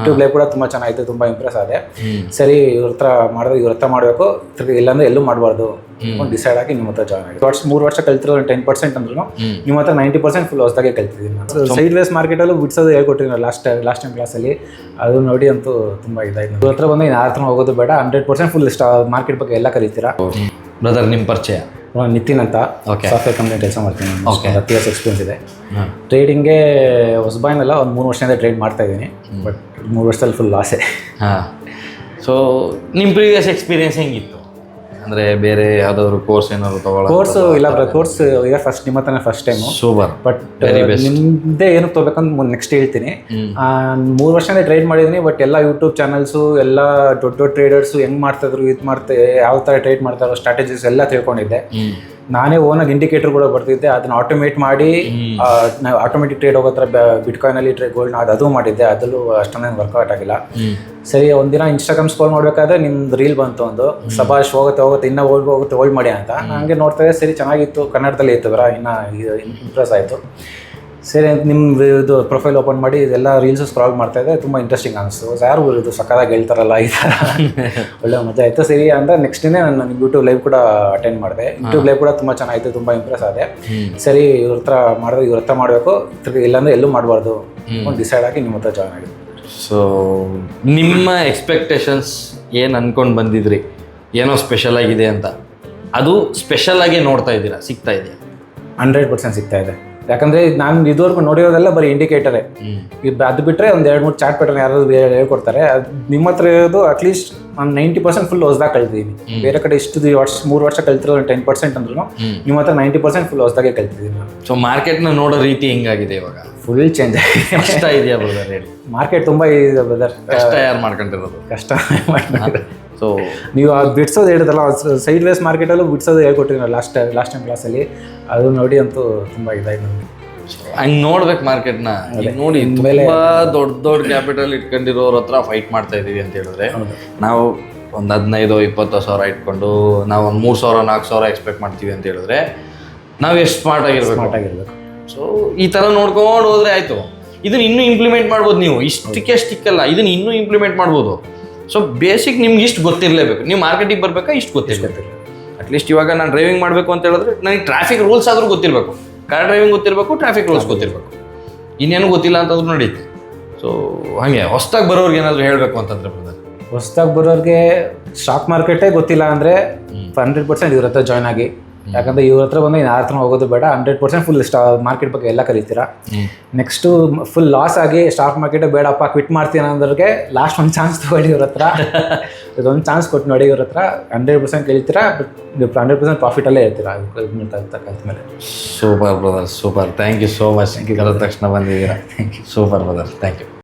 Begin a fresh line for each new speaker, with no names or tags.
YouTube live ಕೂಡ ತುಂಬಾ ಚೆನ್ನಾಗಿತ್ತು ತುಂಬಾ ಇಂಪ್ರೆಸ್ ಆದೆ. ಸರಿ ಇವ್ರ ಹತ್ರ ಮಾಡಿದ್ರೆ ಇವ್ರ ಹತ್ರ ಮಾಡಬೇಕು. ಇಲ್ಲಾಂದ್ರೆ ಎಲ್ಲೂ ಮಾಡಬಾರ್ದು. ಡಿಸೈಡ್ ಆಗಿ ನಿಮ್ಮ ಹತ್ರ ಜಾಯ್ನ್ ಆಗಿ ವರ್ಷ ಮೂರು ವರ್ಷ ಕಲ್ತಿರೋ ಟೆನ್ ಪರ್ಸೆಂಟ್ ಅಂದ್ರೂ ನಿಮ್ಮ ಹತ್ರ ನೈಂಟಿ ಪರ್ಸೆಂಟ್ ಫುಲ್ ಹೊಸದಾಗೆ ಕಲ್ತಿದ್ದೀನಿ ನಾನು. ಸೈಡ್ ವೇಸ್ ಮಾರ್ಕೆಟಲ್ಲೂ ಬಿಡ್ಸೋದು ಹೇಳ್ಕೊಟ್ಟಿದ್ರು ಲಾಸ್ಟ್ ಲಾಸ್ಟ್ ಟೈಮ್ ಕ್ಲಾಸ್ ಅಲ್ಲಿ. ಅದು ನೋಡಿ ಅಂತೂ ತುಂಬಾ ಇದಾಯ್ತು. ಇವ್ರ ಹತ್ರ ಬಂದು ಯಾರ ಹತ್ರ ಹೋಗೋದು ಬೇಡ. ಹಂಡ್ರೆಡ್ ಪರ್ಸೆಂಟ್ ಫುಲ್ ಇಷ್ಟ ಮಾರ್ಕೆಟ್ ಬಗ್ಗೆ ಎಲ್ಲ ಕಲಿತೀರಾ?
ಬ್ರದರ್ ನಿಮ್ಮ ಪರಿಚಯ?
ನಿತಿನ್ ಅಂತ. ಸಾಫ್ಟ್ವೇರ್ ಕಂಪ್ನಿ ಕೆಲಸ ಮಾಡ್ತೀನಿ. ಹತ್ತು ಇಯರ್ಸ್ ಎಕ್ಸ್ಪೀರಿಯನ್ಸ್ ಇದೆ. ಟ್ರೇಡಿಂಗ್ಗೆ ಹೊಸಬಾಯ್ನೆಲ್ಲ ಒಂದು ಮೂರು ವರ್ಷದಿಂದ ಟ್ರೇಡ್ ಮಾಡ್ತಾ ಇದ್ದೀನಿ. ಬಟ್ ಮೂರು ವರ್ಷದಲ್ಲಿ ಫುಲ್ ಲಾಸೆ
ಹಾಂ. ಸೊ ನಿಮ್ಮ ಪ್ರೀವಿಯಸ್ ಎಕ್ಸ್ಪೀರಿಯನ್ಸ್ ಹೆಂಗಿತ್ತು? ಅಂದರೆ ಬೇರೆ ಯಾವ್ದಾದ್ರು ಕೋರ್ಸ್ ಏನಾದ್ರು ತಗೊಳ್ಳೋ
ಕೋರ್ಸ್ ಇಲ್ಲ ಕೋರ್ಸ್ ಈಗ ಫಸ್ಟ್ ನಿಮ್ಮ ಹತ್ರನೇ first time
super
but
Very best.
ನಿಮ್ಮದೇ ಏನು ತೊಗೋಬೇಕಂತ ನೆಕ್ಸ್ಟ್ ಹೇಳ್ತೀನಿ. ಮೂರು ವರ್ಷನೇ ಟ್ರೇಡ್ ಮಾಡಿದೀನಿ ಬಟ್ ಎಲ್ಲ ಯೂಟ್ಯೂಬ್ ಚಾನಲ್ಸು ಎಲ್ಲ ದೊಡ್ಡ ದೊಡ್ಡ ಟ್ರೇಡರ್ಸು ಹೆಂಗೆ ಮಾಡ್ತಾಯಿದ್ರು ಇದು ಮಾಡ್ತಾ ಯಾವ ತರ ಟ್ರೇಡ್ ಮಾಡ್ತಾರೋ ಸ್ಟ್ರಾಟಜೀಸ್ ಎಲ್ಲ ತಿಳ್ಕೊಂಡಿದ್ದೆ. ನಾನೇ ಓನಾಗಿ ಇಂಡಿಕೇಟರ್ ಕೂಡ ಬರ್ತಿದ್ದೆ ಅದನ್ನ ಆಟೋಮೇಟ್ ಮಾಡಿ ನಾವು ಆಟೋಮೆಟಿಕ್ ಟ್ರೇಡ್ ಹೋಗೋ ಥರ ಬಿಟ್ಕಾಯಿನಲ್ಲಿ ಟ್ರೇಡ್ ಗೋಲ್ಡ್ ಅದು ಅದು ಮಾಡಿದ್ದೆ ಅದರಲ್ಲೂ ಅಷ್ಟೊಂದೇನು ವರ್ಕೌಟ್ ಆಗಿಲ್ಲ. ಸರಿ ಒಂದಿನ ಇನ್ಸ್ಟಾಗ್ರಾಮ್ ಸ್ಕೋಲ್ ಮಾಡ್ಬೇಕಾದ್ರೆ ನಿಮ್ದು ರೀಲ್ ಬಂತು ಒಂದು. ಸಭಾಷ್ ಹೋಗುತ್ತೆ ಹೋಗುತ್ತೆ ಇನ್ನೂ ಓಲ್ಡ್ ಹೋಗುತ್ತೆ ಹೋಲ್ಡ್ ಮಾಡಿ ಅಂತ. ಹಂಗೆ ನೋಡ್ತಾ ಇದ್ದೆ ಸರಿ ಚೆನ್ನಾಗಿತ್ತು ಕನ್ನಡದಲ್ಲಿ ಇತ್ತು ಬರ ಇನ್ನ ಇಂಪ್ರೆಸ್ ಆಯಿತು. ಸರಿ ನಿಮ್ಮ ಇದು ಪ್ರೊಫೈಲ್ ಓಪನ್ ಮಾಡಿ ಇದೆಲ್ಲ ರೀಲ್ಸ್ ಸ್ಕ್ರಾಲ್ ಮಾಡ್ತಾ ಇದ್ದೆ ತುಂಬ ಇಂಟ್ರೆಸ್ಟಿಂಗ್ ಅನಿಸ್ತು. ಯಾರು ಇದು ಸಕ್ಕದಾಗಿ ಹೇಳ್ತಾರಲ್ಲ ಈ ಥರ ಒಳ್ಳೆ ಮಜಾ ಆಯಿತು. ಸರಿ ಅಂದ್ರೆ ನೆಕ್ಸ್ಟ್ ಡೇ ನಾನು ಯೂಟ್ಯೂಬ್ ಲೈವ್ ಕೂಡ ಅಟೆಂಡ್ ಮಾಡಿದೆ. ಯೂಟ್ಯೂಬ್ ಲೈವ್ ಕೂಡ ತುಂಬ ಚೆನ್ನಾಗಿತ್ತು ತುಂಬ ಇಂಪ್ರೆಸ್ ಆದೆ. ಸರಿ ಇವ್ರ ಹತ್ರ ಮಾಡಿದ್ರೆ ಇವ್ರ ಹತ್ರ ಮಾಡಬೇಕು. ಇಲ್ಲಾಂದ್ರೆ ಎಲ್ಲೂ ಮಾಡಬಾರ್ದು. ಒಂದು ಡಿಸೈಡ್ ಆಗಿ ನಿಮ್ಮ ಹತ್ರ ಜಾಯ್ನ್ ಆಗಿದೆ
ಸೊ ನಿಮ್ಮ ಎಕ್ಸ್ಪೆಕ್ಟೇಷನ್ಸ್ ಏನು ಅನ್ಕೊಂಡು ಬಂದಿದ್ರಿ? ಏನೋ ಸ್ಪೆಷಲ್ ಆಗಿದೆ ಅಂತ? ಅದು ಸ್ಪೆಷಲ್ ಆಗಿ ನೋಡ್ತಾ ಇದ್ದೀರಾ? ಸಿಗ್ತಾ ಇದೆಯಾ?
ಹಂಡ್ರೆಡ್ ಪರ್ಸೆಂಟ್ ಸಿಗ್ತಾ ಇದೆ. ಯಾಕಂದ್ರೆ ನಾನು ಇದುವರೆಗೂ ನೋಡಿರೋದೆಲ್ಲ ಬರೀ ಇಂಡಿಕೇಟರೇ ಅದು ಬಿಟ್ಟರೆ ಒಂದು ಎರಡು ಮೂರು ಚಾಟ್ ಪ್ಯಾಟರ್ನ್ ಯಾರಾದ್ರು ಬೇರೆ ಹೇಳ್ಕೊಡ್ತಾರೆ ಅದು ನಿಮ್ಮ ಹತ್ರ ಇರೋದು ಅಟ್ಲೀಸ್ಟ್ ನಾನು ನೈಂಟಿ ಪರ್ಸೆಂಟ್ ಫುಲ್ ಹೊಸ್ದಾಗ ಕಲ್ತಿದ್ದೀನಿ ಬೇರೆ ಕಡೆ ಇಷ್ಟು ವರ್ಷ ಮೂರು ವರ್ಷ ಕಲ್ತಿರೋ ಟೆನ್ ಪರ್ಸೆಂಟ್ ಅಂದ್ರೂ ನಿಮ್ಮ ಹತ್ರ ನೈಂಟಿ ಪರ್ಸೆಂಟ್ ಫುಲ್ ಹೊಸ್ದಾಗೆ ಕಲ್ತಿದ್ದೀನಿ ನಾನು.
ಸೊ ಮಾರ್ಕೆಟ್ನ ನೋಡೋ ರೀತಿ ಹೆಂಗಾಗಿದೆ ಇವಾಗ?
ಫುಲ್ ಚೇಂಜ್ ಆಗಿದೆ
ಕಷ್ಟ ಇದೆಯಾ ಬ್ರದರ್ ಹೇಳಿ.
ಮಾರ್ಕೆಟ್ ತುಂಬ ಇದೆ ಬ್ರದರ್
ಕಷ್ಟ ಯಾರು ಮಾಡ್ಕೊಂಡಿರೋದು?
ಕಷ್ಟ.
ಸೊ
ನೀವು ಅದು ಬಿಡ್ಸೋದು ಹೇಳಿದ್ರಲ್ಲ ಸೈಡ್ ವೇಸ್ ಮಾರ್ಕೆಟಲ್ಲೂ ಬಿಡ್ಸೋದು ಹೇಳ್ಕೊಟ್ಟಿದ್ದೀನಿ ಲಾಸ್ಟ್ ಲಾಸ್ಟ್ ಟೈಮ್ ಕ್ಲಾಸಲ್ಲಿ ಅದು ನೋಡಿ ಅಂತೂ ತುಂಬ ಇದಾಯ್ತು ನಮಗೆ.
ಹಂಗೆ ನೋಡ್ಬೇಕು ಮಾರ್ಕೆಟ್ನ ನೋಡಿ ತುಂಬಾ ದೊಡ್ಡ ದೊಡ್ಡ ಕ್ಯಾಪಿಟಲ್ ಇಟ್ಕೊಂಡಿರೋರ ಹತ್ರ ಫೈಟ್ ಮಾಡ್ತಾ ಇದೀವಿ ಅಂತ ಹೇಳಿದ್ರೆ ನಾವು ಒಂದು ಹದಿನೈದು ಇಪ್ಪತ್ತು ಸಾವಿರ ಇಟ್ಕೊಂಡು ನಾವು ಒಂದು ಮೂರು ಸಾವಿರ ನಾಲ್ಕು ಸಾವಿರ ಎಕ್ಸ್ಪೆಕ್ಟ್ ಮಾಡ್ತೀವಿ ಅಂತ ಹೇಳಿದ್ರೆ ನಾವು ಎಷ್ಟು ಸ್ಮಾರ್ಟ್ ಆಗಿರ್ಬೇಕು?
ಸ್ಮಾರ್ಟ್ ಆಗಿರ್ಬೇಕು.
ಸೊ ಈ ಥರ ನೋಡ್ಕೊಂಡು ಹೋದ್ರೆ ಆಯ್ತು. ಇದನ್ನ ಇನ್ನೂ ಇಂಪ್ಲಿಮೆಂಟ್ ಮಾಡ್ಬೋದು ನೀವು. ಇಷ್ಟಕ್ಕೆ ಸ್ಟಿಕ್ಕಲ್ಲ ಇದನ್ನ ಇನ್ನೂ ಇಂಪ್ಲಿಮೆಂಟ್ ಮಾಡ್ಬೋದು. ಸೊ ಬೇಸಿಕ್ ನಿಮ್ಗೆ ಇಷ್ಟು ಗೊತ್ತಿರಲೇಬೇಕು. ನೀವು ಮಾರ್ಕೆಟಿಗೆ ಬರಬೇಕಾ ಇಷ್ಟು ಗೊತ್ತಿರಬೇಕು. ಅಟ್ಲೀಸ್ಟ್ ಇವಾಗ ನಾನು ಡ್ರೈವಿಂಗ್ ಮಾಡಬೇಕು ಅಂತ ಹೇಳಿದ್ರೆ ನನಗೆ ಟ್ರಾಫಿಕ್ ರೂಲ್ಸ್ ಆದರೂ ಗೊತ್ತಿರಬೇಕು. ಕಾರ್ ಡ್ರೈವಿಂಗ್ ಗೊತ್ತಿರಬೇಕು ಟ್ರಾಫಿಕ್ ರೂಲ್ಸ್ ಗೊತ್ತಿರಬೇಕು. ಇನ್ನೇನು ಗೊತ್ತಿಲ್ಲ ಅಂತಂದ್ರೆ ನಡೀತೆ. ಸೊ ಹಾಗೆ ಹೊಸ್ದಾಗಿ ಬರೋರ್ಗೆ ಏನಾದರೂ ಹೇಳಬೇಕು ಅಂತಂದ್ರೆ ಬ್ರದರ್
ಹೊಸ್ದಾಗಿ ಬರೋರಿಗೆ ಸ್ಟಾಕ್ ಮಾರ್ಕೆಟೇ ಗೊತ್ತಿಲ್ಲ ಅಂದರೆ ಹಂಡ್ರೆಡ್ ಪರ್ಸೆಂಟ್ ಇವ್ರ ಹತ್ರ ಜಾಯ್ನ್ ಆಗಿ ಯಾಕಂದ್ರೆ ಇವ್ರ ಹತ್ರ ಬಂದು ಯಾರ ಹತ್ರ ಹೋಗೋದು ಬೇಡ. Hundred percent full stock market ಬಗ್ಗೆ ಎಲ್ಲ ಕಲಿತೀರಾ? ನೆಕ್ಸ್ಟು ಫುಲ್ ಲಾಸ್ ಆಗಿ ಸ್ಟಾಕ್ ಮಾರ್ಕೆಟ್ ಬೇಡಪ್ಪ ಕ್ವಿಟ್ ಮಾಡ್ತೀನಿ ಅಂದ್ರೆ ಲಾಸ್ಟ್ ಒಂದು ಚಾನ್ಸ್ ತಗೊಳ್ಳಿ ಇವ್ರ ಹತ್ರ. ಇದೊಂದು ಚಾನ್ಸ್ ಕೊಟ್ಟು ನೋಡಿ ಇವ್ರ ಹತ್ರ. ಹಂಡ್ರೆಡ್ ಪರ್ಸೆಂಟ್ ಕಲಿತೀರಾ ಬಟ್ ಹಂಡ್ರೆಡ್ ಪರ್ಸೆಂಟ್ ಪ್ರಾಫಿಟಲ್ಲೇ ಇರ್ತೀರಾ ಕಲ್ತ ಮೇಲೆ.
Super brother super thank you so much ತಕ್ಷಣ ಬಂದಿದ್ದೀರಾ. Super brother thank you